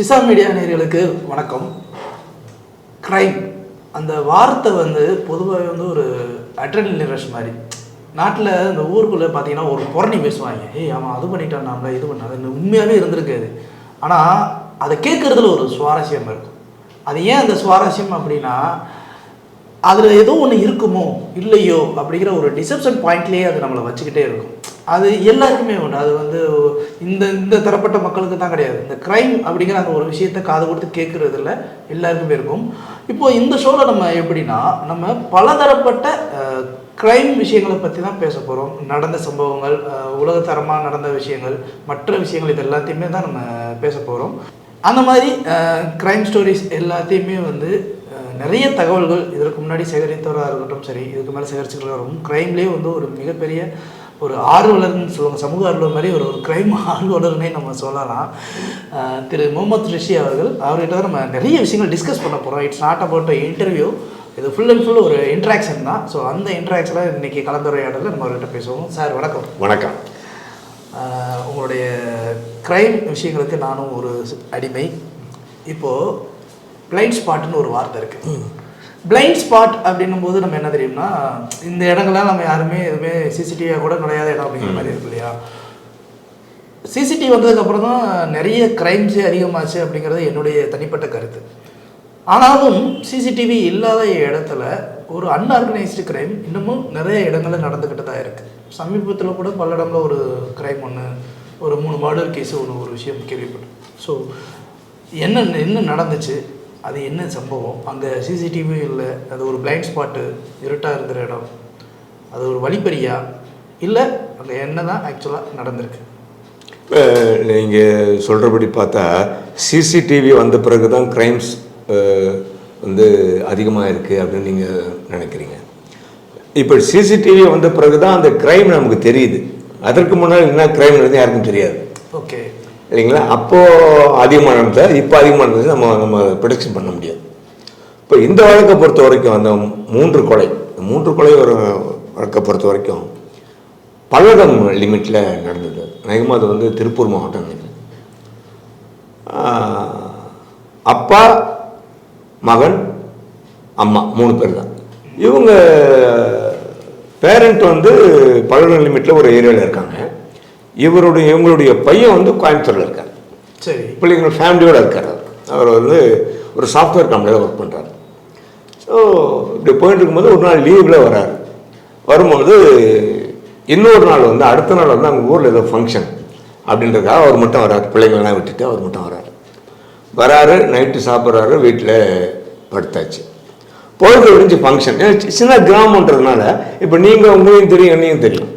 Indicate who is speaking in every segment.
Speaker 1: சிசா media நேர்களுக்கு வணக்கம். Crime அந்த வார்த்தை வந்து பொதுவாகவே வந்து ஒரு அட்ரனல் ரஷ் மாதிரி. நாட்டில் இந்த ஊருக்குள்ளே பார்த்தீங்கன்னா ஒரு புரணி பேசுவாங்க. ஏய் அவன் அது பண்ணிட்டான் நம்மள இது பண்ணாது உண்மையாகவே இருந்திருக்காது ஆனால் அதை. கேட்குறதுல ஒரு சுவாரஸ்யம் இருக்கும். அது ஏன் அந்த சுவாரஸ்யம் அப்படின்னா அதில் ஏதோ ஒன்று இருக்குமோ இல்லையோ அப்படிங்கிற ஒரு டிசப்ஷன் பாயிண்ட்லேயே அது நம்மளை வச்சுக்கிட்டே இருக்கும். அது எல்லாருக்குமே உண்டு. அது வந்து இந்த இந்த தரப்பட்ட மக்களுக்கு தான் கிடையாது. இந்த க்ரைம் அப்படிங்கிற அந்த ஒரு விஷயத்தை காது கொடுத்து கேட்குறதுல எல்லாருக்குமே இருக்கும். இப்போது இந்த ஷோவில் நம்ம எப்படின்னா நம்ம பலதரப்பட்ட க்ரைம் விஷயங்களை பற்றி தான் பேச போகிறோம் நடந்த சம்பவங்கள் உலகத்தரமாக நடந்த விஷயங்கள் மற்ற விஷயங்கள் இது எல்லாத்தையுமே தான் நம்ம பேச போகிறோம் அந்த மாதிரி க்ரைம் ஸ்டோரிஸ் எல்லாத்தையுமே வந்து நிறைய தகவல்கள் இதற்கு முன்னாடி சேகரித்தவராக இருக்கட்டும் சரி இதுக்கு மேலே சேகரிச்சுக்கிறதா இருக்கும் க்ரைம்லேயே வந்து ஒரு மிகப்பெரிய ஒரு ஆர்வலர்னு சொல்லுவாங்க சமூக ஆர்வலர் மாதிரி ஒரு ஒரு க்ரைம் ஆர்வலர்னே நம்ம சொல்லலாம். திரு முகமது ரிஷி அவர்கள் அவர்கிட்ட தான் நம்ம நிறைய விஷயங்கள் டிஸ்கஸ் பண்ண போகிறோம் இட்ஸ் நாட் அபவுட் இன்டர்வியூ இது ஃபுல் அண்ட் ஃபுல் ஒரு இன்ட்ராக்ஷன் தான். ஸோ அந்த இன்ட்ராக்ஷனில் இன்றைக்கி கலந்துரையாடலில் நம்ம அவர்கிட்ட பேசுவோம். சார் வணக்கம்.
Speaker 2: வணக்கம்.
Speaker 1: உங்களுடைய க்ரைம் விஷயங்களுக்கு நானும் ஒரு அடிமை. இப்போது பிளைண்ட் ஸ்பாட்னு ஒரு வார்த்தை இருக்குது பிளைண்ட் ஸ்பாட் அப்படின்னும் போது நம்ம என்ன தெரியும்னா இந்த இடங்கள்லாம் நம்ம யாருமே எதுவுமே சிசிடிவியாக கூட நுழையாத இடம் அப்படிங்கிற மாதிரி இருக்கு இல்லையா? சிசிடிவி வந்ததுக்கப்புறம் தான் நிறைய கிரைம்ஸே அதிகமாச்சு அப்படிங்கிறது என்னுடைய தனிப்பட்ட கருத்து. ஆனாலும் சிசிடிவி இல்லாத இடத்துல ஒரு அன்ஆர்கனைஸ்டு க்ரைம் இன்னமும் நிறைய இடங்களில் நடந்துக்கிட்டு தான் இருக்குது சமீபத்தில் கூட பல்லடம்ல ஒரு க்ரைம் ஒன்று ஒரு மூணு மர்டர் கேஸு ஒன்று ஒரு விஷயம் கேள்விப்பட்டேன். ஸோ என்ன என்ன நடந்துச்சு? அது என்ன சம்பவம்? அங்கே சிசிடிவி இல்லை அது ஒரு பிளைண்ட் ஸ்பாட்டு இருட்டாக இருக்கிற இடம். அது ஒரு வழிப்பறியா? இல்லை அங்கே என்ன தான் ஆக்சுவலாக நடந்திருக்கு?
Speaker 2: நீங்கள் சொல்கிறபடி பார்த்தா சிசிடிவி வந்த பிறகு தான் க்ரைம்ஸ் வந்து அதிகமாக இருக்குது அப்படின்னு நீங்கள் நினைக்கிறீங்க. இப்போ சிசிடிவி வந்த பிறகு தான் அந்த க்ரைம் நமக்கு தெரியுது. அதற்கு முன்னாடி என்ன க்ரைம் நடந்து யாருக்கும் தெரியாது.
Speaker 1: ஓகே
Speaker 2: இல்லைங்களா? அப்போது அதிகமாக நடந்தது இப்போ அதிகமாக இருந்துச்சு நம்ம நம்ம ப்ரொடக்ஷன் பண்ண முடியாது. இப்போ இந்த வழக்கை பொறுத்த வரைக்கும் அந்த மூன்று கொலை மூன்று கொலை ஒரு வழக்கை பொறுத்த வரைக்கும் பல்லடம் லிமிட்டில் நடந்தது. அநேகமாக அது வந்து திருப்பூர் மாவட்டம் அப்பா மகன் அம்மா மூணு பேர் தான். இவங்க பேரண்ட் வந்து பல்லடம் லிமிட்டில் ஒரு ஏரியாவில் இருக்காங்க. இவருடைய இவங்களுடைய பையன் வந்து கோயம்புத்தூரில் இருக்கார்.
Speaker 1: சரி.
Speaker 2: பிள்ளைங்க ஃபேமிலியோட இருக்கார். அவர். வந்து ஒரு சாஃப்ட்வேர் கம்பெனியில் ஒர்க் பண்ணுறாரு ஸோ இப்படி போயிட்டு இருக்கும்போது ஒரு நாள் லீவில் வராரு. வரும்போது இன்னொரு நாள் வந்து அடுத்த நாள் வந்து அவங்க ஊரில் ஏதோ ஃபங்க்ஷன் அப்படின்றதுக்காக அவர் மட்டும் வராரு. பிள்ளைங்களெல்லாம் விட்டுட்டு அவர் மட்டும் வராரு. வராரு நைட்டு சாப்பிட்றாரு வீட்டில் படுத்தாச்சு. பொழுது விடிஞ்சு ஃபங்க்ஷன் சின்ன கிராமன்றதுனால இப்போ நீங்கள் உங்களையும் தெரியும் என்னையும் தெரியும்.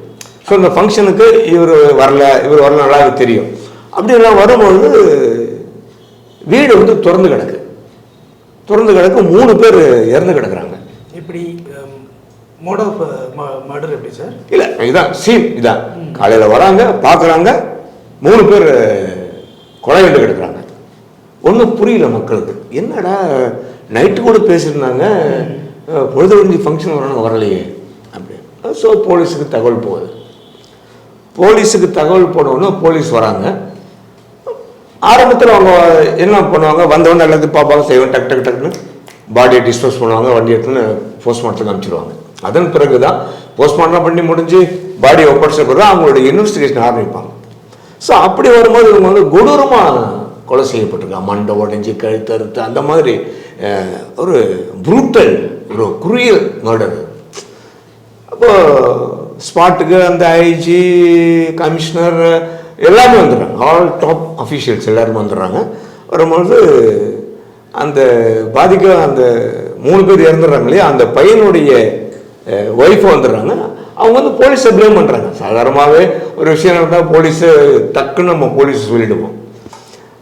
Speaker 2: ஸோ இந்த ஃபங்க்ஷனுக்கு இவர் வரல இவர் வரல நல்லா தெரியும். அப்படிலாம் வரும்பொழுது வீடு வந்து திறந்து கிடக்கு. திறந்து கிடக்கு மூணு பேர் இறந்து கிடக்குறாங்க.
Speaker 1: இப்படி மோட் ஆஃப் மர்டர் எப்படி சார்?
Speaker 2: இல்லை இதான் சீன் இதான் காலையில் வராங்க பார்க்குறாங்க மூணு பேர் கொலை கண்டு கிடக்குறாங்க. ஒன்றும் புரியல மக்களுக்கு. என்னடா நைட்டு கூட பேசியிருந்தாங்க பொழுது ஃபங்க்ஷன் வரணும் வரலையே அப்படி ஸோ போலீஸுக்கு தகவல் போகுது. போலீஸுக்கு தகவல் போடணும்னா போலீஸ் வராங்க. ஆரம்பத்தில் அவங்க என்ன பண்ணுவாங்க? வந்தவொடனே எல்லாத்தையும் பார்ப்பாங்க செய்வாங்க டக் டக் டக்குன்னு பாடியை டிஸ்போஸ் பண்ணுவாங்க வண்டி எடுத்துன்னு போஸ்ட்மார்ட்டத்துக்கு அனுப்பிச்சிடுவாங்க அதன் பிறகு தான் போஸ்ட்மார்ட்டம் பண்ணி முடிஞ்சு பாடியை ஒப்படைச்ச பிறகு அவங்களுடைய இன்வெஸ்டிகேஷன் ஆரம்பிப்பாங்க. ஸோ அப்படி வரும்போது இவங்க வந்து கொடூரமாக கொலை செய்யப்பட்டிருக்காங்க. மண்டை உடஞ்சி கழுத்தறுத்து அந்த மாதிரி ஒரு புரூட்டல் ஒரு குரியல் மர்டர் அப்போது ஸ்பாட்டுக்கு அந்த ஐஜி கமிஷனர் எல்லாமே வந்துடுறாங்க. ஆல் டாப் அஃபீஷியல்ஸ் எல்லாருமே வந்துடுறாங்க. வரும்பொழுது அந்த பாதிக்க அந்த மூணு பேர் இறந்துடுறாங்க இல்லையா? அந்த பையனுடைய ஒய்ஃப் வந்துடுறாங்க. அவங்க வந்து போலீஸை ப்ளேம் பண்ணுறாங்க சாதாரணமாகவே ஒரு விஷயம் நடந்தால் போலீஸு டக்குன்னு நம்ம போலீஸ் சொல்லிடுவோம்.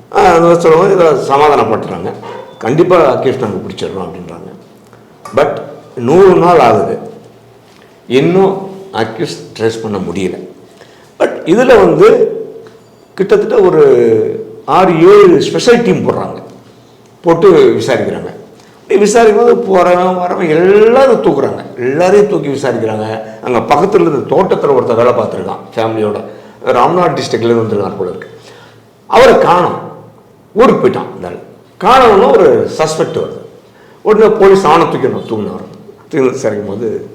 Speaker 2: அதை அந்த இதை சமாதானப்படுத்துகிறாங்க கண்டிப்பாக அக்கேஷ் நாங்கள் பிடிச்சிடணும் அப்படின்றாங்க. பட் நூறு நாள் ஆகுது. இன்னும் அக்யூஸ் ட்ரேஸ் பண்ண முடியல. பட் இதில் வந்து கிட்டத்தட்ட ஒரு ஆறு ஏழு ஸ்பெஷல் டீம் போடுறாங்க. போட்டு விசாரிக்கிறாங்க. விசாரிக்கும் போது போகிறவன் வரவன் எல்லாரும் தூக்குறாங்க. எல்லாரையும் தூக்கி விசாரிக்கிறாங்க. அங்கே பக்கத்தில் இருந்த தோட்டத்தில் ஒருத்தர் வேலை பார்த்துருக்கான் ஃபேமிலியோட ராம்நாத் டிஸ்ட்ரிக்ட்லேருந்து வந்துருக்கான் போல இருக்கு. அவரை காணும். ஊருக்கு போயிட்டான் இந்த ஆள். ஒரு சஸ்பெக்ட் வருது. உடனே போலீஸ் ஆணை தூக்கணும் தூங்கின வரும் தூக்கி விசாரிக்கும் போது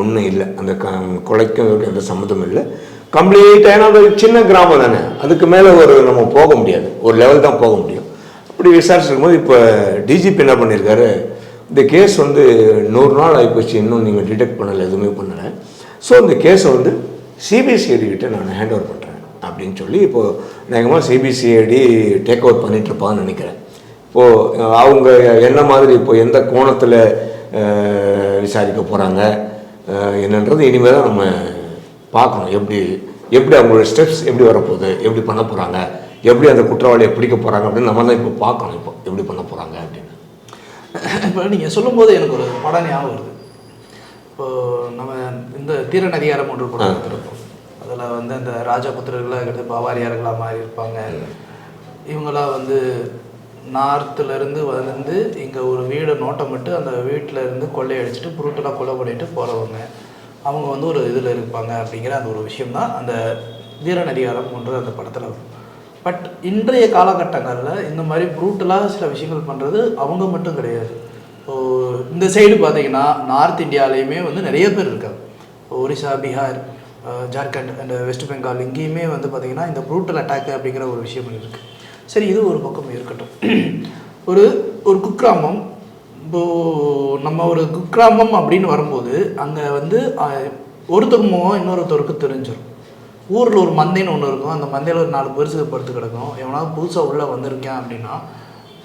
Speaker 2: ஒன்றும் இல்லை. அந்த க கொலைக்கும் இதுக்கும் எந்த சம்மந்தமும் இல்லை. கம்ப்ளீட்டாக ஏன்னா ஒரு சின்ன கிராமம் தானே. அதுக்கு மேலே ஒரு நம்ம போக முடியாது. ஒரு லெவல் தான் போக முடியும். அப்படி விசாரிச்சிருக்கும் போது இப்போ டிஜிபி என்ன பண்ணியிருக்காரு இந்த கேஸ் வந்து நூறு நாள் ஆகிப்போச்சு இன்னும் நீங்கள் டிடெக்ட் பண்ணலை எதுவுமே பண்ணலை. ஸோ இந்த கேஸை வந்து சிபிசிஐடி கிட்டே நான் ஹேண்ட் ஓவர் பண்ணுறேன் அப்படின்னு சொல்லி இப்போது வேகமாக சிபிசிஐடி டேக் ஓவர் பண்ணிட்டு இருப்பான்னு நினைக்கிறேன். இப்போது அவங்க என்ன மாதிரி இப்போ எந்த கோணத்தில் விசாரிக்க போகிறாங்க என்னன்றது இனிமேல் தான் நம்ம பார்க்கணும். எப்படி எப்படி அவங்களோட ஸ்டெப்ஸ் எப்படி வரப்போகுது எப்படி பண்ண போகிறாங்க எப்படி அந்த குற்றவாளியை பிடிக்க போகிறாங்க அப்படின்னு நம்ம தான் இப்போ பார்க்கணும். இப்போ எப்படி பண்ண போகிறாங்க அப்படின்னு.
Speaker 1: இப்போ நீங்கள் சொல்லும்போது எனக்கு ஒரு படம் ஞாபகம் வருது. இப்போ நம்ம இந்த தீரன் அதிகாரம் ஒன்று படம் எடுத்திருப்போம் அதில் வந்து அந்த ராஜபுத்திரர்களாக இருக்கிறது பவாரியார்களாக மாறி இருப்பாங்க இவங்களாம் வந்து நார்த்துலேருந்து வந்து இங்கே ஒரு வீடை நோட்டமிட்டு அந்த வீட்டில் இருந்து கொள்ளையடிச்சிட்டு புருட்டலாக கொலை பண்ணிட்டு போகிறவங்க அவங்க வந்து ஒரு இதில் இருப்பாங்க அப்படிங்கிற அந்த ஒரு விஷயம் தான் அந்த வீரன் அதிகாரம் ஒன்று அந்த படத்தில் வரும். பட் இன்றைய காலகட்டங்களில் இந்த மாதிரி ப்ரூட்டலாக சில விஷயங்கள் பண்ணுறது அவங்க மட்டும் கிடையாது. இப்போ இந்த சைடு பார்த்தீங்கன்னா நார்த் இந்தியாலேயுமே வந்து நிறைய பேர் இருக்காங்க. ஒரிசா பீகார் ஜார்க்கண்ட் அண்ட் வெஸ்ட் பெங்கால் இங்கேயுமே வந்து பார்த்தீங்கன்னா இந்த ப்ரூட்டல் அட்டாக் அப்படிங்கிற ஒரு விஷயம் இருக்குது சரி இது ஒரு பக்கம் இருக்கட்டும். ஒரு ஒரு குக்கிராமம். இப்போது நம்ம ஒரு குக்கிராமம் அப்படின்னு வரும்போது அங்கே வந்து ஒருத்தர் முகம் இன்னொருத்தருக்கு தெரிஞ்சிடும் ஊரில் ஒரு மந்தைன்னு ஒன்று இருக்கும். அந்த மந்தையில் ஒரு நாலு பெருசு படுத்து கிடக்கும். எவனாவது புதுசாக உள்ளே வந்திருக்கேன் அப்படின்னா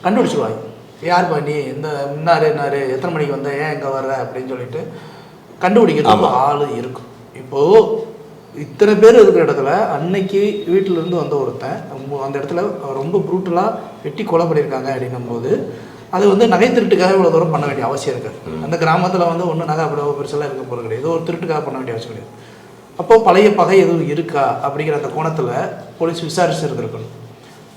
Speaker 1: கண்டுபிடிச்சிருவாங்க. யார் பண்ணி இந்த இன்னாரு இன்னாரு? எத்தனை மணிக்கு வந்த? ஏன் இங்கே வர்ற? அப்படின்னு சொல்லிட்டு கண்டுபிடிக்கிறதுக்கு ஆள் இருக்கும். இப்போது இத்தனை பேர் இருக்கிற இடத்துல அன்னைக்கு வீட்டில இருந்து வந்த ஒருத்தன் அந்த இடத்துல ரொம்ப ப்ரூட்டலாக வெட்டி கொலை பண்ணியிருக்காங்க அப்படின்னும் போது அது வந்து நகை திருட்டுக்காக இவ்வளோ தூரம் பண்ண வேண்டிய அவசியம் இருக்காது. அந்த கிராமத்தில் வந்து ஒன்றும் நகை அப்படி பெருசெல்லாம் இருக்க போகிறது கிடையாது. ஏதோ ஒரு திருட்டுக்காக பண்ண வேண்டிய அவசியம் கிடையாது. அப்போ பழைய பகை எதுவும் இருக்கா அப்படிங்கிற அந்த கோணத்தில் போலீஸ் விசாரிச்சு இருந்திருக்கணும்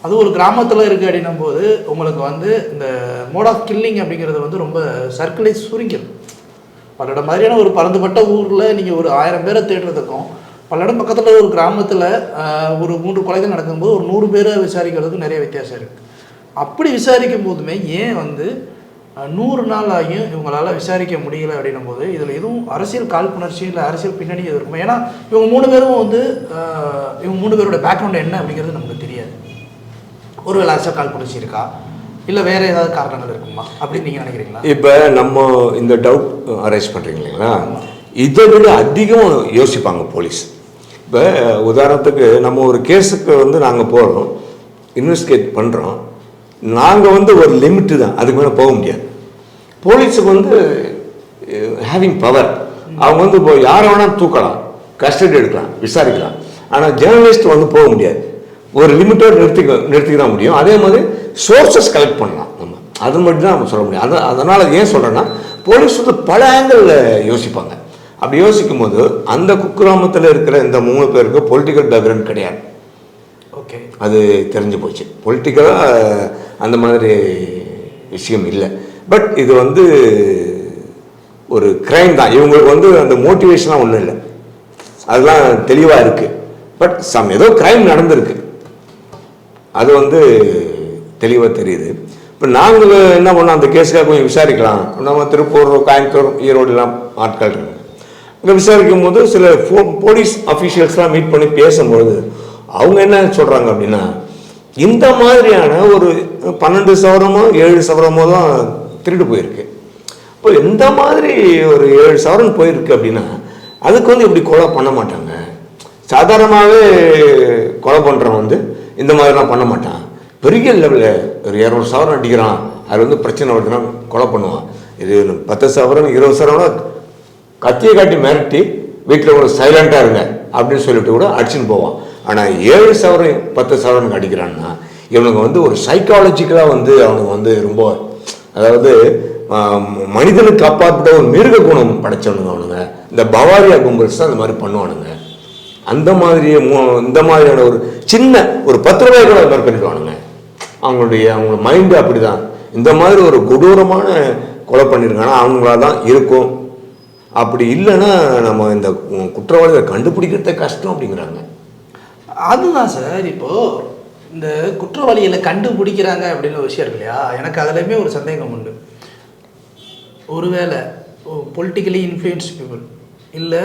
Speaker 1: அது ஒரு கிராமத்தில் இருக்குது அப்படின்னும் போது உங்களுக்கு வந்து இந்த மோட் ஆஃப் கில்லிங் அப்படிங்கிறது வந்து ரொம்ப சர்க்கிளை சுருங்கிடும். பல்லடம் மாதிரியான ஒரு பறந்துபட்ட ஊரில் நீங்கள் ஒரு ஆயிரம் பேரை தேடுறதுக்கும் பல்லடம் பக்கத்தில் ஒரு கிராமத்தில் ஒரு மூன்று கொலைகள் நடக்கும்போது ஒரு நூறு பேரை விசாரிக்கிறதுக்கு நிறைய வித்தியாசம் இருக்குது அப்படி விசாரிக்கும் போதுமே ஏன் வந்து நூறு நாள் ஆகியும் இவங்களால விசாரிக்க முடியல அப்படின்னும் போது இதில் எதுவும் அரசியல் காழ்ப்புணர்ச்சி இல்லை அரசியல் பின்னணி இருக்குமா? ஏன்னா இவங்க மூணு பேரும் வந்து இவங்க மூணு பேரோட பேக்ரவுண்ட் என்ன அப்படிங்கிறது நமக்கு தெரியாது. ஒருவேளை அரசியல் காழ்ப்புணர்ச்சி இருக்கா? இல்லை வேற ஏதாவது காரணங்கள் இருக்குமா? அப்படின்னு நீங்கள் நினைக்கிறீங்களா?
Speaker 2: இப்போ நம்ம இந்த டவுட் அரைஸ் பண்ணுறீங்க இல்லைங்களா? இதை விட அதிகம் யோசிப்பாங்க போலீஸ். இப்போ உதாரணத்துக்கு நம்ம ஒரு கேஸுக்கு வந்து நாங்கள் போகிறோம் இன்வெஸ்டிகேட் பண்ணுறோம் நாங்கள் வந்து ஒரு லிமிட்டு தான். அதுக்கு மேலே போக முடியாது. போலீஸுக்கு வந்து ஹேவிங் பவர் அவங்க வந்து இப்போ யாரை வேணால் தூக்கலாம். கஸ்டடி எடுக்கலாம். விசாரிக்கலாம். ஆனால் ஜேர்னலிஸ்ட் வந்து போக முடியாது. ஒரு லிமிட்டோடு நிறுத்திக்க நிறுத்திக்க தான் முடியும். அதே மாதிரி சோர்சஸ் கலெக்ட் பண்ணலாம் நம்ம. அது மட்டும் தான் நம்ம சொல்ல முடியும். அதை அதனால் ஏன் சொல்கிறேன்னா போலீஸ் வந்து பல ஆங்கிளில் யோசிப்பாங்க. அப்படி யோசிக்கும் போது அந்த குக்கிராமத்தில் இருக்கிற இந்த மூணு பேருக்கு பொலிட்டிக்கல் பேக்ரவுண்ட் கிடையாது.
Speaker 1: ஓகே
Speaker 2: அது தெரிஞ்சு போச்சு. பொலிட்டிக்கலாக அந்த மாதிரி விஷயம் இல்லை. பட் இது வந்து ஒரு கிரைம் தான். இவங்களுக்கு வந்து அந்த மோட்டிவேஷனாக ஒன்றும் இல்லை. அதெல்லாம் தெளிவாக இருக்குது பட் சம் ஏதோ கிரைம் நடந்திருக்கு. அது வந்து தெளிவாக தெரியுது. இப்போ நாங்கள் என்ன பண்ணோம்? அந்த கேஸுக்காக கொஞ்சம் விசாரிக்கலாம். நம்ம திருப்பூர் கோயம்புத்தூர் ஈரோடுலாம் ஆட்கள் இருக்காங்க. அங்கே விசாரிக்கும் போது சில ஃபோ போலீஸ் அஃபீஷியல்ஸ்லாம் மீட் பண்ணி பேசும்பொழுது அவங்க என்ன சொல்கிறாங்க அப்படின்னா இந்த மாதிரியான ஒரு பன்னெண்டு சவரமோ ஏழு சவரமோ தான் திருடு போயிருக்கு. இப்போ இந்த மாதிரி ஒரு ஏழு சவரன் போயிருக்கு அப்படின்னா அதுக்கு வந்து இப்படி கொலை பண்ண மாட்டாங்க? சாதாரணமாகவே கொலை பண்ணுறவன் வந்து இந்த மாதிரிலாம் பண்ண மாட்டான். பெரிய லெவலில் ஒரு இரநூறு சவரன் அடிக்கிறான். அது வந்து பிரச்சனை வருதுன்னா கொலை பண்ணுவான். இது பத்து சவரன் இருபது சவரம்னா கத்தியை காட்டி மிரட்டி வீட்டில் ஒரு சைலண்டாக இருங்க அப்படின்னு சொல்லிட்டு கூட அடிச்சுன்னு போவான். ஆனால் ஏழு சவரன் பத்து சவரனுக்கு அடிக்கிறான்னா இவனுக்கு வந்து ஒரு சைக்காலஜிக்கலாக வந்து அவனுக்கு வந்து ரொம்ப அதாவது மனிதனுக்கு அப்பாற்பட்ட ஒரு மிருக குணம் படைச்சவனுங்க அவனுங்க. இந்த பவாரியா கும்பல்ஸ் தான் இந்த மாதிரி பண்ணுவானுங்க. அந்த மாதிரியே மு- இந்த மாதிரியான ஒரு சின்ன ஒரு பத்து ரூபாய் கூட அது மாதிரி பண்ணிடுவானுங்க. அவங்களுடைய அவங்க மைண்டு அப்படிதான். இந்த மாதிரி ஒரு கொடூரமான கொலை பண்ணியிருக்காங்கன்னா அவங்களா தான் இருக்கும். அப்படி இல்லைன்னா நம்ம இந்த குற்றவாளிகளை கண்டுபிடிக்கிறத கஷ்டம் அப்படிங்கிறாங்க.
Speaker 1: அதுதான் சார். இப்போ இந்த குற்றவாளிகளை கண்டுபிடிக்கிறாங்க அப்படின்னு ஒரு விஷயம் இருக்கு இல்லையா? எனக்கு அதுலேயுமே ஒரு சந்தேகம் உண்டு. ஒருவேளை பொலிட்டிக்கலி இன்ஃப்ளூயன்ஸ்டு பீப்புள் இல்லை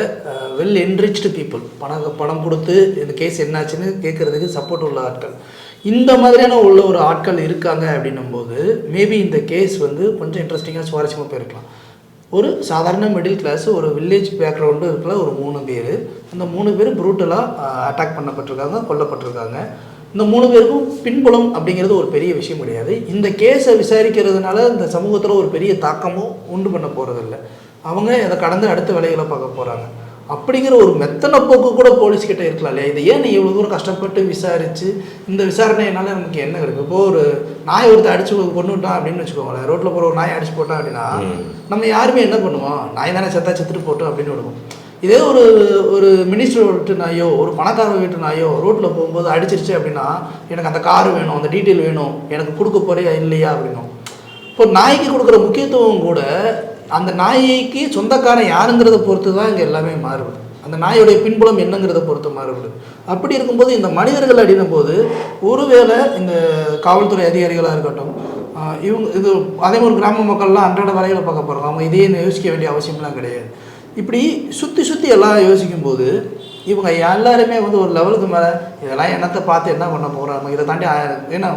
Speaker 1: வெல் என்ரிச்டு பீப்புள் பணம் பணம் கொடுத்து இந்த கேஸ் என்னாச்சுன்னு கேட்குறதுக்கு சப்போர்ட் உள்ள ஆட்கள். இந்த மாதிரியான உள்ள ஒரு ஆட்கள் இருக்காங்க அப்படின்னும் போது மேபி இந்த கேஸ் வந்து கொஞ்சம் இன்ட்ரெஸ்டிங்காக சுவாரஸ்யமாக போயிருக்கலாம். ஒரு சாதாரண மிடில் கிளாஸ் ஒரு வில்லேஜ் பேக்ரவுண்டு இருக்கிற ஒரு மூணு பேர். அந்த மூணு பேர் ப்ரூட்டலாக அட்டாக் பண்ணப்பட்டிருக்காங்க கொல்லப்பட்டிருக்காங்க. இந்த மூணு பேருக்கும் பின்புலம் அப்படிங்கிறது ஒரு பெரிய விஷயம் கிடையாது. இந்த கேஸை விசாரிக்கிறதுனால இந்த சமூகத்தில் ஒரு பெரிய தாக்கமும் உண்டு பண்ண போகிறதில்ல அவங்க அதை கடந்து அடுத்த வேலைகளை பார்க்க போகிறாங்க அப்படிங்கிற ஒரு மெத்தன போக்கு கூட போலீஸ் கிட்ட இருக்கலாம் இல்லையா? இதை ஏன் நீ இவ்வளோ தூரம் கஷ்டப்பட்டு விசாரிச்சு இந்த விசாரணையினால நமக்கு என்ன கிடைக்கும்? இப்போ ஒரு நாய் ஒருத்தர் அடிச்சு கொண்டுட்டான் அப்படின்னு வச்சுக்கோங்களேன். ரோட்டில் போகிற ஒரு நாய் அடிச்சு போட்டான் அப்படின்னா நம்ம யாருமே என்ன பண்ணுவோம்? நாய் தானே செத்தா செத்துட்டு போட்டோம் அப்படின்னு விடுவோம். இதே ஒரு ஒரு மினிஸ்டர் வீட்டு நாயோ ஒரு பணக்கார வீட்டு நாயோ ரோட்டில் போகும்போது அடிச்சிருச்சு அப்படின்னா எனக்கு அந்த கார் வேணும் அந்த டீட்டெயில் வேணும் எனக்கு கொடுக்க போறியா இல்லையா அப்படின்னும். இப்போ நாய்க்கு கொடுக்குற முக்கியத்துவம் கூட அந்த நாய்க்கு சொந்தக்காரன் யாருங்கிறத பொறுத்து தான் இங்கே எல்லாமே மாறுபடுது அந்த நாயோடைய பின்புலம் என்னங்கிறத பொறுத்து மாறுபடுது அப்படி இருக்கும்போது இந்த மனிதர்கள் அடினும் போது ஒருவேளை இந்த காவல்துறை அதிகாரிகளாக இருக்கட்டும் இவங்க இது அதே மாதிரி கிராம மக்கள்லாம் அன்றாட வரையில் பார்க்க போகிறாங்க அவங்க இதே யோசிக்க வேண்டிய அவசியம்லாம் கிடையாது. இப்படி சுற்றி சுற்றி எல்லாம் யோசிக்கும்போது இவங்க எல்லாருமே வந்து ஒரு லெவலுக்கு மேலே இதெல்லாம் என்னத்தை பார்த்து என்ன பண்ண போகிறாங்க இதை தாண்டி ஏன்னா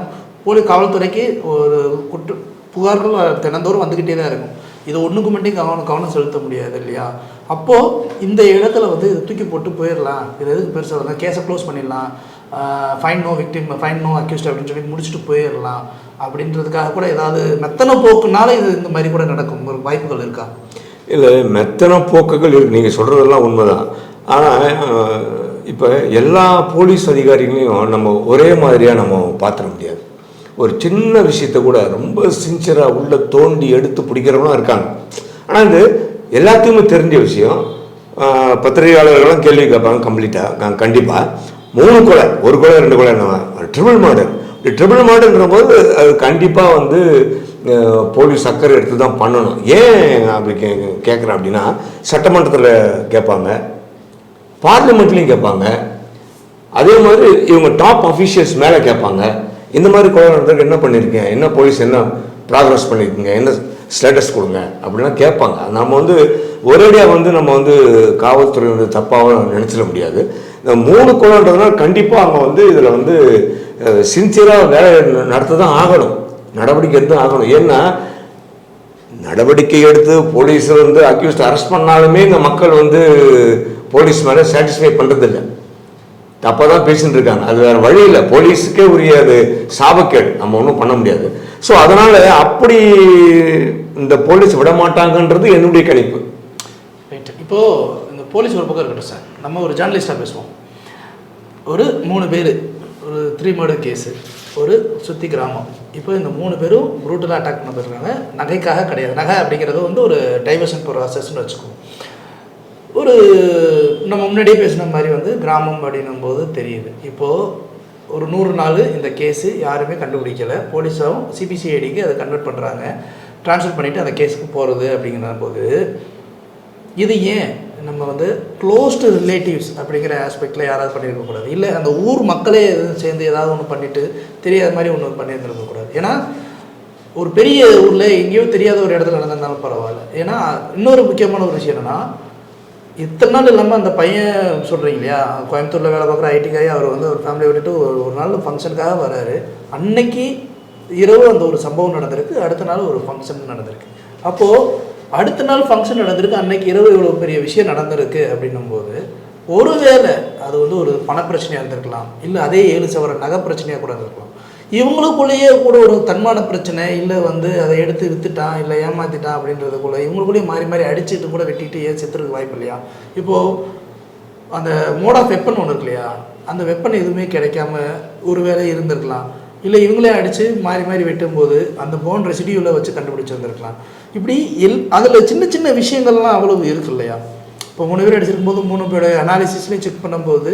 Speaker 1: போலீஸ் காவல்துறைக்கு ஒரு குற்ற புகார்கள் தினந்தோறும் வந்துக்கிட்டே தான் இருக்கும். இது ஒன்றுக்கு மட்டும் கவனம் கவனம் செலுத்த முடியாது இல்லையா? அப்போது இந்த இடத்துல வந்து இதை தூக்கி போட்டு போயிடலாம். இது எதுக்கு பெருசாக வந்து கேஸை க்ளோஸ் பண்ணிடலாம். Fine no victim fine no accused அப்படின்னு சொல்லி முடிச்சுட்டு போயிடலாம். அப்படின்றதுக்காக கூட ஏதாவது மெத்தனை போக்குனால இது இந்த மாதிரி கூட நடக்கும். ஒரு வாய்ப்புகள் இருக்கா?
Speaker 2: இல்லை மெத்தன போக்குகள் இருக்கு. நீங்கள் சொல்கிறதெல்லாம் உண்மைதான். ஆனால் இப்போ எல்லா போலீஸ் அதிகாரிகளையும் நம்ம ஒரே மாதிரியாக நம்ம பார்த்துட முடியாது. ஒரு சின்ன விஷயத்த கூட ரொம்ப சின்சியராக உள்ள தோண்டி எடுத்து பிடிக்கிறவங்களும் இருக்காங்க. ஆனால் இது எல்லாத்தையுமே தெரிஞ்ச விஷயம். பத்திரிகையாளர்கள்லாம் கேள்வி கேட்பாங்க கம்ப்ளீட்டாக கண்டிப்பாக மூணு கொலை ஒரு கொலை ரெண்டு கொலை என்ன ட்ரிபிள் மர்டர் ட்ரிபிள் மர்டர்ன்ற போது அது கண்டிப்பாக வந்து போலீஸ் சக்கரை எடுத்து தான் பண்ணணும். ஏன் அப்படி கே கேட்குறேன் அப்படின்னா சட்டமன்றத்தில் கேட்பாங்க. பார்லிமெண்ட்லேயும் கேட்பாங்க. அதே மாதிரி இவங்க டாப் அஃபீஷியல்ஸ் மேலே கேட்பாங்க. இந்த மாதிரி கொலை நடந்திருக்கு என்ன பண்ணியிருக்கீங்க என்ன போலீஸ் என்ன ப்ராக்ரஸ் பண்ணியிருக்கீங்க என்ன ஸ்டேட்டஸ் கொடுங்க? அப்படிலாம் கேட்பாங்க. நம்ம வந்து ஒரேடியாக வந்து நம்ம வந்து காவல்துறை வந்து தப்பாக நினச்சிட முடியாது. இந்த மூணு கொலைன்றதுனால கண்டிப்பாக அவங்க வந்து இதில் வந்து சின்சியராக வேலை நடத்த தான் ஆகணும். நடவடிக்கை எடுத்து தான் ஆகணும். ஏன்னா நடவடிக்கை எடுத்து போலீஸ் வந்து அக்யூஸ்ட் அரெஸ்ட் பண்ணாலுமே இந்த மக்கள் வந்து போலீஸ் மேலே சாட்டிஸ்ஃபை பண்ணுறதில்ல தப்பாக தான் பேசிட்டு இருக்காங்க அது வேறு வழி இல்லை. போலீஸுக்கே உரிய அது சாபக்கேடு. நம்ம ஒன்றும் பண்ண முடியாது. ஸோ அதனால் அப்படி இந்த போலீஸ் விட மாட்டாங்கன்றது என்னுடைய கணிப்பு.
Speaker 1: இப்போது இந்த போலீஸ் ஒரு பக்கம் இருக்கட்டும் சார் நம்ம ஒரு ஜேர்னலிஸ்டாக பேசுவோம். ஒரு மூணு பேர் ஒரு த்ரீ மர்டர் கேஸு ஒரு சுற்றி கிராமம். இப்போ இந்த மூணு பேரும் ப்ரூட்டலாக அட்டாக் பண்ண போயிருக்காங்க. நகைக்காக கிடையாது. நகை அப்படிங்கிறது வந்து ஒரு டைவர்ஷன் ப்ராசஸ்ன்னு வச்சுக்குவோம். ஒரு நம்ம முன்னாடியே பேசின மாதிரி வந்து கிராமம் அப்படின்னும் போது தெரியுது. இப்போது ஒரு நூறு நாள் இந்த கேஸு யாருமே கண்டுபிடிக்கலை. போலீஸும் சிபிசிஐடிக்கு அதை கன்வெர்ட் பண்ணுறாங்க ட்ரான்ஸ்ஃபர் பண்ணிவிட்டு அந்த கேஸுக்கு போகிறது அப்படிங்கிற போது இது ஏன் நம்ம வந்து க்ளோஸ்டு ரிலேட்டிவ்ஸ் அப்படிங்கிற ஆஸ்பெக்டில் யாராவது பண்ணியிருக்கக்கூடாது இல்லை அந்த ஊர் மக்களே எதுவும் சேர்ந்து ஏதாவது ஒன்று பண்ணிவிட்டு தெரியாத மாதிரி ஒன்று பண்ணியிருந்துருக்கக்கூடாது ஏன்னா ஒரு பெரிய ஊரில் எங்கேயோ தெரியாத ஒரு இடத்துல நடந்திருந்தாலும் பரவாயில்ல. ஏன்னா இன்னொரு முக்கியமான ஒரு விஷயம் என்னென்னா இத்தனை நாள் இல்லாமல் அந்த பையன் சொல்கிறீங்க இல்லையா? கோயம்புத்தூரில் வேலை பார்க்குற ஐடிக்காய் அவர் வந்து ஒரு ஃபேமிலியை விட்டுட்டு ஒரு ஒரு நாள் ஃபங்க்ஷனுக்காக வராரு. அன்னைக்கு இரவு அந்த ஒரு சம்பவம் நடந்திருக்கு அடுத்த நாள் ஒரு ஃபங்க்ஷன் நடந்திருக்கு. அப்போது அடுத்த நாள் ஃபங்க்ஷன் நடந்திருக்கு அன்னைக்கு இரவு இவ்வளோ பெரிய விஷயம் நடந்திருக்கு அப்படின்னும்போது ஒருவேளை அது வந்து ஒரு பணப்பிரச்சனையாக இருந்திருக்கலாம். இல்லை அதே ஏழு சவர நகை பிரச்சனையாக கூட இருந்திருக்கலாம். இவங்களுக்குள்ளேயே கூட ஒரு தன்மான பிரச்சனை இல்லை வந்து அதை எடுத்து வித்துட்டான் இல்லை ஏமாத்திட்டான் அப்படின்றதுக்குள்ள இவங்களுக்குள்ளேயே மாறி மாறி அடிச்சுட்டு கூட வெட்டிட்டு ஏன் செத்துறதுக்கு வாய்ப்பு இல்லையா? இப்போது அந்த மோட் ஆஃப் வெப்பன் ஒன்று இருக்கு இல்லையா? அந்த வெப்பன் எதுவுமே கிடைக்காம ஒரு வேளை இருந்திருக்கலாம். இல்லை இவங்களே அடித்து மாறி மாறி வெட்டும்போது அந்த போன் ரெசிடியூவில் வச்சு கண்டுபிடிச்சி வந்திருக்கலாம். இப்படி எல் அதில் சின்ன சின்ன விஷயங்கள்லாம் அவ்வளவு இருக்கு இல்லையா? இப்போ மூணு பேர் அடிச்சிருக்கும் போது மூணு பேரோட அனாலிசிஸ்லேயும் செக் பண்ணும்போது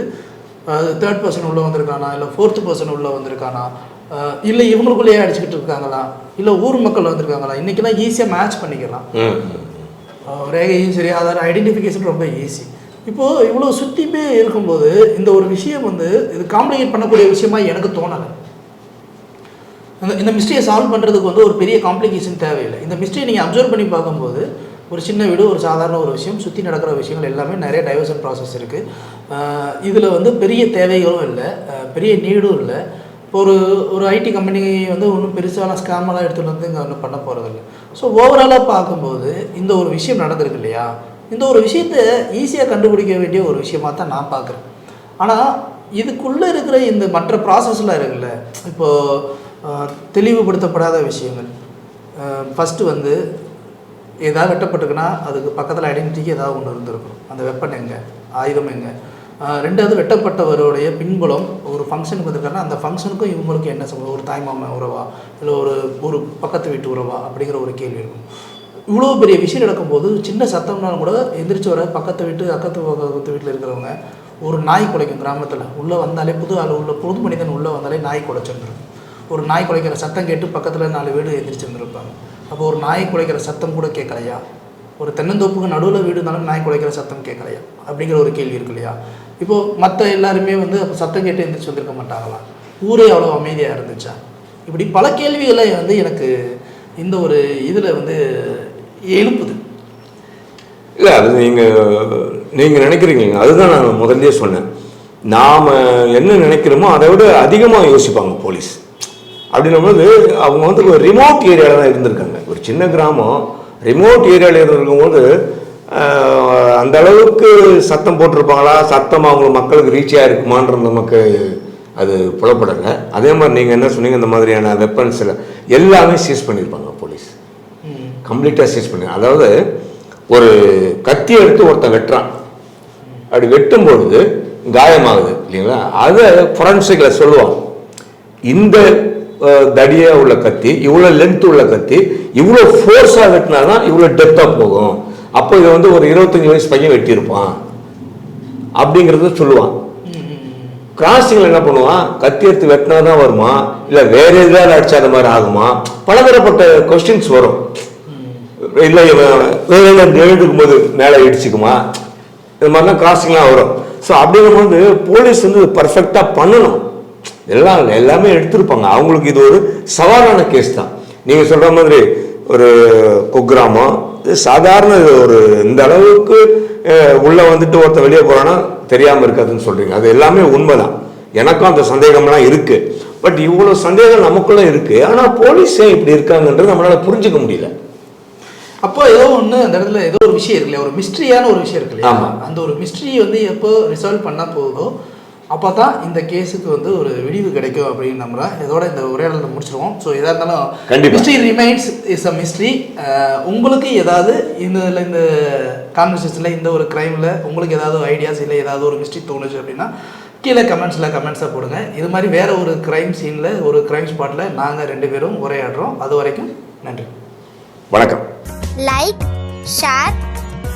Speaker 1: தேர்ட் பர்சன் உள்ளே வந்திருக்கானா இல்லை ஃபோர்த் பர்சன் உள்ளே வந்திருக்கானா? இல்லை இவங்களுக்குள்ளேயே அடிச்சுக்கிட்டு இருக்காங்களா? இல்லை ஊர் மக்கள் வந்திருக்காங்களா? இன்றைக்கெல்லாம் ஈஸியாக மேட்ச் பண்ணிக்கலாம். ரேகையும் சரி அதோட ஐடென்டிஃபிகேஷன் ரொம்ப ஈஸி இப்போது இவ்வளோ சுற்றிப்பே இருக்கும்போது இந்த ஒரு விஷயம் வந்து இது காம்ப்ளிகேட் பண்ணக்கூடிய விஷயமா எனக்கு தோணலை. இந்த இந்த மிஸ்டரியை சால்வ் பண்ணுறதுக்கு வந்து ஒரு பெரிய காம்ப்ளிகேஷன் தேவையில்லை. இந்த மிஸ்டரியை நீங்கள் அப்சர்வ் பண்ணி பார்க்கும்போது ஒரு சின்ன வீடு ஒரு சாதாரண ஒரு விஷயம் சுற்றி நடக்கிற விஷயங்கள் எல்லாமே நிறைய டைவர்ஷன் ப்ராசஸ் இருக்குது இதில் வந்து பெரிய தேவைகளும் இல்லை பெரிய நீடும் இல்லை. ஒரு ஒரு ஐடி கம்பெனி வந்து ஒன்றும் பெருசான ஸ்கேமெல்லாம் எடுத்துகிட்டு வந்து இங்கே ஒன்றும் பண்ண போகிறதில்ல ஸோ ஓவராலாக பார்க்கும்போது இந்த ஒரு விஷயம் நடந்திருக்கு இல்லையா? இந்த ஒரு விஷயத்தை ஈஸியாக கண்டுபிடிக்க வேண்டிய ஒரு விஷயமாக தான் நான் பார்க்குறேன். ஆனால் இதுக்குள்ளே இருக்கிற இந்த மற்ற ப்ராசஸ்லாம் இருக்குல்ல? இப்போது தெளிவுபடுத்தப்படாத விஷயங்கள். ஃபஸ்ட்டு வந்து ஏதாவது வெட்டப்பட்டுக்குன்னா அதுக்கு பக்கத்தில் ஐடென்டிட்டிக்கு ஏதாவது ஒன்று இருந்திருக்கும். அந்த வெப்பன் எங்கே? ஆயுதம் எங்கே? ரெண்டாவது வெட்டப்பட்டவருடைய பின்புலம் ஒரு ஃபங்க்ஷனுக்கு வந்திருக்காருன்னா அந்த ஃபங்க்ஷனுக்கும் இவங்களுக்கும் என்ன சம்பந்தம்? ஒரு தாய்மாமா உறவா? இல்லை ஒரு ஒரு பக்கத்து வீட்டு உறவா? அப்படிங்கிற ஒரு கேள்வி இருக்கும். இவ்வளோ பெரிய விஷயம் நடக்கும்போது சின்ன சத்தம்னாலும் கூட எந்திரிச்சு வர பக்கத்து வீட்டு அக்கத்து பக்கத்து வீட்டில் இருக்கிறவங்க ஒரு நாய் குலைக்கும் கிராமத்தில். உள்ளே வந்தாலே புது ஆள் உள்ள புது மனிதன் உள்ளே வந்தாலே நாய் குலைச்சிருந்துருக்கும். ஒரு நாய் குலைக்கிற சத்தம் கேட்டு பக்கத்தில் நாலு வீடு எந்திரிச்சிருந்துருப்பாங்க அப்போ ஒரு நாய் குலைக்கிற சத்தம் கூட கேட்கலையா ஒரு தென்னந்தோப்புக்கு நடுவில் வீடு இருந்தாலும் நாய் குலைக்கிற சத்தம் கேட்கலையா அப்படிங்கிற ஒரு கேள்வி இருக்கு இல்லையா? இப்போது மற்ற எல்லாருமே வந்து அப்போ சத்தம் கேட்டு எந்திரிச்சு வந்திருக்க மாட்டாங்களா? ஊரே அவ்வளோ அமைதியாக இருந்துச்சா? இப்படி பல கேள்விகளை வந்து எனக்கு இந்த ஒரு இதில் வந்து எழுப்புது.
Speaker 2: இல்லை அது நீங்கள் நீங்கள் நினைக்கிறீங்க அதுதான் நான் முதல்லே சொன்னேன். நாம் என்ன நினைக்கிறோமோ அதை விட அதிகமாக யோசிப்பாங்க போலீஸ். அப்படின்னும்போது அவங்க வந்து ஒரு ரிமோட் ஏரியாவில் தான் இருந்திருக்காங்க. ஒரு சின்ன கிராமம் ரிமோட் ஏரியாவில் இருந்திருக்கும் போது அந்த அளவுக்கு சத்தம் போட்டிருப்பாங்களா? சத்தம் அவங்க மக்களுக்கு ரீச் இருக்குமான்றது நமக்கு அது புலப்படலை. அதே மாதிரி நீங்கள் என்ன சொன்னீங்க இந்த மாதிரியான வெப்பன்ஸில் எல்லாமே சீஸ் பண்ணியிருப்பாங்க போலீஸ் கம்ப்ளீட்டாக சீஸ் பண்ணி அதாவது ஒரு கத்தி எடுத்து ஒருத்தன் வெட்டுறான். அப்படி வெட்டும் பொழுது காயமாகுது இல்லைங்களா? அதை ஃபொரன்சிக்கில் சொல்லுவாங்க. இந்த தடியாக உள்ள கத்தி இவ்வளோ லென்த் உள்ள கத்தி இவ்வளோ ஃபோர்ஸாக வெட்டினா தான் இவ்வளோ டெப்த்தாக போகும். அப்போ இதை வந்து ஒரு இருபத்தஞ்சி வயசு பையன் வெட்டியிருப்பான் அப்படிங்கிறத சொல்லுவான். கிராசிங்கில் என்ன பண்ணுவான்? கத்தி எடுத்து வெட்டினா தான் வருமா? இல்லை வேற எதாவது அடிச்சா அந்த மாதிரி ஆகுமா? பலதரப்பட்ட கொஸ்டின்ஸ் வரும். இல்லை வேற எழுதுக்கும் போது மேலே இடிச்சுக்குமா? இது மாதிரிலாம் கிராசிங்லாம் வரும். ஸோ அப்படிங்கும்போது போலீஸ் வந்து பர்ஃபெக்டாக பண்ணணும். எல்லாம் எல்லாமே எடுத்திருப்பாங்க. அவங்களுக்கு இது ஒரு சவாலான கேஸ் தான். நீங்கள் சொல்கிற மாதிரி ஒரு குக்கிராமம் இது சாதாரண ஒரு இந்த அளவுக்கு உள்ள வந்துட்டு ஒருத்தன் வெளியே போறான்னா தெரியாமல் இருக்காதுன்னு சொல்றீங்க. அது எல்லாமே உண்மைதான். எனக்கும் அந்த சந்தேகம்லாம் இருக்கு. பட் இவ்வளோ சந்தேகம் நமக்குள்ள இருக்கு. ஆனால் போலீஸ் ஏன் இப்படி இருக்காங்கன்றது நம்மளால புரிஞ்சுக்க முடியல.
Speaker 1: அப்போ ஏதோ ஒன்று அந்த இடத்துல ஏதோ ஒரு விஷயம் இருக்கு இல்லையா? ஒரு மிஸ்ட்ரியான ஒரு விஷயம் இருக்கு இல்லையா?
Speaker 2: ஆமா.
Speaker 1: அந்த ஒரு மிஸ்ட்ரி வந்து எப்போ ரிசால்வ் பண்ண போகுதோ அப்போ தான் இந்த கேஸுக்கு வந்து ஒரு விடிவு கிடைக்கும் அப்படின்னு நம்புறேன். இதோட இந்த உரையாடலை முடிச்சிருவோம். ஸோ எதாக இருந்தாலும். Mystery remains is a mystery உங்களுக்கு ஏதாவது இந்த இதில் இந்த கான்வர்சேஷனில் இந்த ஒரு க்ரைமில் உங்களுக்கு ஏதாவது ஐடியாஸ் இல்லை ஏதாவது ஒரு மிஸ்ட்ரி தோணுச்சு அப்படின்னா கீழே கமெண்ட்ஸில் கமெண்ட்ஸை போடுங்க. இது மாதிரி வேற ஒரு க்ரைம் சீனில் ஒரு க்ரைம் ஸ்பாட்டில் நாங்கள் ரெண்டு பேரும் உரையாடுறோம். அது வரைக்கும் நன்றி.
Speaker 2: வணக்கம்.
Speaker 3: Like share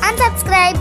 Speaker 3: and subscribe